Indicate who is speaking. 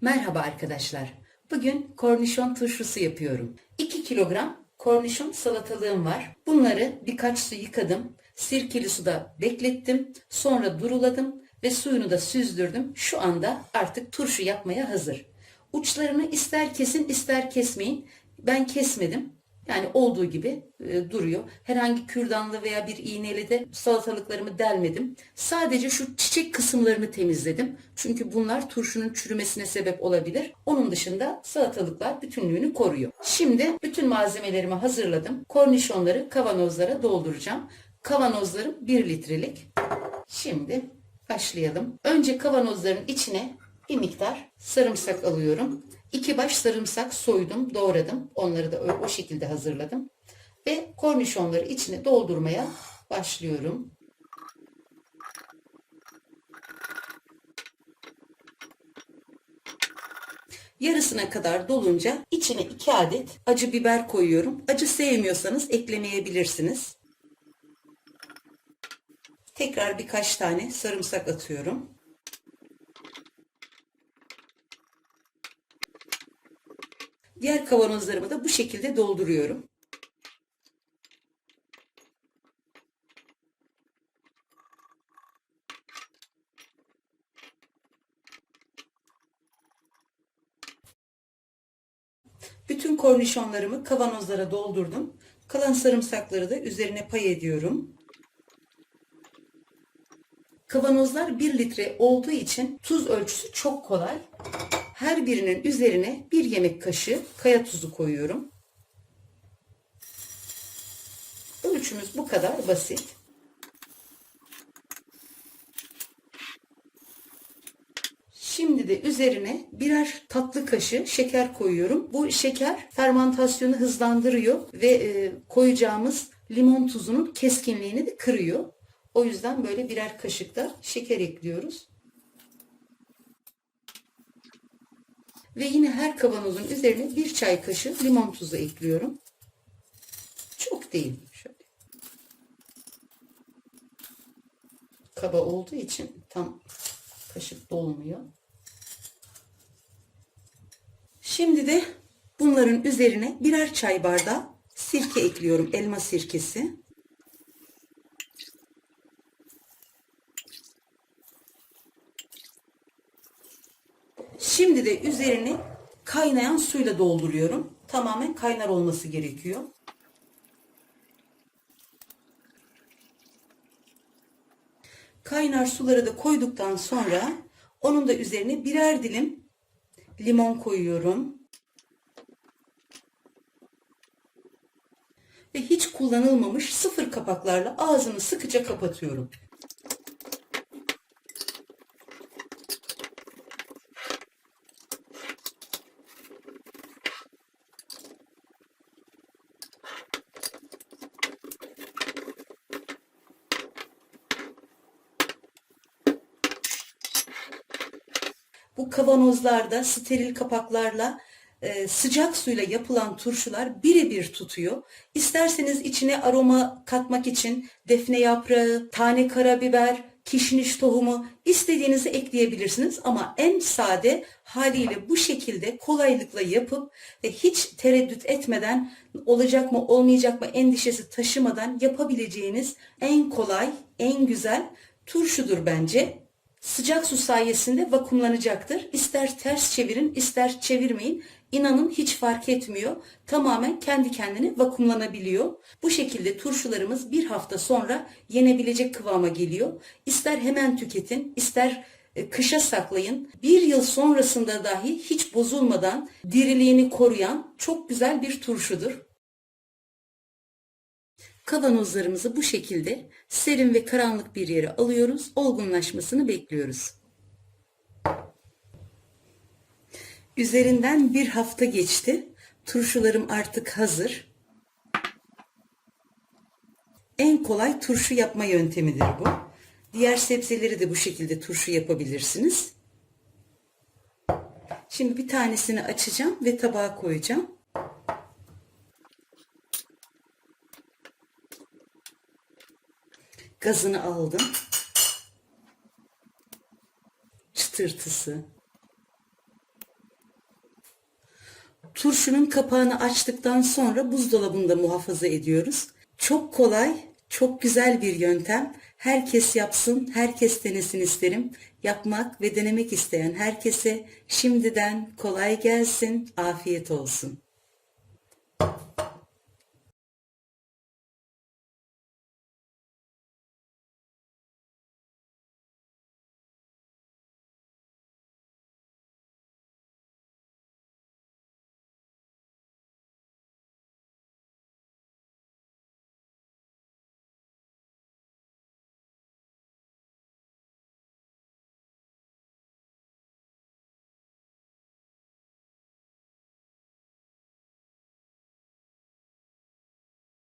Speaker 1: Merhaba arkadaşlar. Bugün kornişon turşusu yapıyorum. 2 kilogram kornişon salatalığım var. Bunları birkaç su yıkadım. Sirkeli suda beklettim. Sonra duruladım ve suyunu da süzdürdüm. Şu anda artık turşu yapmaya hazır. Uçlarını ister kesin ister kesmeyin. Ben kesmedim. Yani olduğu gibi e, duruyor. Herhangi kürdanlı veya bir iğneyle de salatalıklarımı delmedim. Sadece şu çiçek kısımlarını temizledim. Çünkü bunlar turşunun çürümesine sebep olabilir. Onun dışında salatalıklar bütünlüğünü koruyor. Şimdi bütün malzemelerimi hazırladım. Kornişonları kavanozlara dolduracağım. Kavanozlarım 1 litrelik. Şimdi başlayalım. Önce kavanozların içine bir miktar sarımsak alıyorum. İki baş sarımsak soydum, doğradım. Onları da o şekilde hazırladım. Ve kornişonları içine doldurmaya başlıyorum. Yarısına kadar dolunca içine iki adet acı biber koyuyorum. Acı sevmiyorsanız eklemeyebilirsiniz. Tekrar birkaç tane sarımsak atıyorum. Diğer kavanozlarımı da bu şekilde dolduruyorum. Bütün kornişonlarımı kavanozlara doldurdum. Kalan sarımsakları da üzerine pay ediyorum. Kavanozlar 1 litre olduğu için tuz ölçüsü çok kolay. Her birinin üzerine bir yemek kaşığı kaya tuzu koyuyorum. Ölçümüz bu kadar basit. Şimdi de üzerine birer tatlı kaşığı şeker koyuyorum. Bu şeker fermentasyonu hızlandırıyor ve e, koyacağımız limon tuzunun keskinliğini de kırıyor. O yüzden böyle birer kaşık da şeker ekliyoruz. Ve yine her kavanozun üzerine bir çay kaşığı limon tuzu ekliyorum. Çok değil. Şöyle. Kaba olduğu için tam kaşık dolmuyor. Şimdi de bunların üzerine birer çay bardağı sirke ekliyorum. Elma sirkesi. Şimdi de üzerini kaynayan suyla dolduruyorum. Tamamen kaynar olması gerekiyor. Kaynar suları da koyduktan sonra onun da üzerine birer dilim limon koyuyorum. Ve hiç kullanılmamış sıfır kapaklarla ağzını sıkıca kapatıyorum. Bu kavanozlarda steril kapaklarla e, sıcak suyla yapılan turşular birebir tutuyor. İsterseniz içine aroma katmak için defne yaprağı, tane karabiber, kişniş tohumu istediğinizi ekleyebilirsiniz ama en sade haliyle bu şekilde kolaylıkla yapıp ve hiç tereddüt etmeden olacak mı olmayacak mı endişesi taşımadan yapabileceğiniz en kolay, en güzel turşudur bence. Sıcak su sayesinde vakumlanacaktır. İster ters çevirin, ister çevirmeyin. İnanın hiç fark etmiyor. Tamamen kendi kendine vakumlanabiliyor. Bu şekilde turşularımız bir hafta sonra yenebilecek kıvama geliyor. İster hemen tüketin, ister e, kışa saklayın. Bir yıl sonrasında dahi hiç bozulmadan diriliğini koruyan çok güzel bir turşudur. Kavanozlarımızı bu şekilde serin ve karanlık bir yere alıyoruz. Olgunlaşmasını bekliyoruz. Üzerinden bir hafta geçti. Turşularım artık hazır. En kolay turşu yapma yöntemidir bu. Diğer sebzeleri de bu şekilde turşu yapabilirsiniz. Şimdi bir tanesini açacağım ve tabağa koyacağım. Gazını aldım. Çıtırtısı. Turşunun kapağını açtıktan sonra buzdolabında muhafaza ediyoruz. Çok kolay, çok güzel bir yöntem. Herkes yapsın, herkes denesin isterim. Yapmak ve denemek isteyen herkese şimdiden kolay gelsin, afiyet olsun.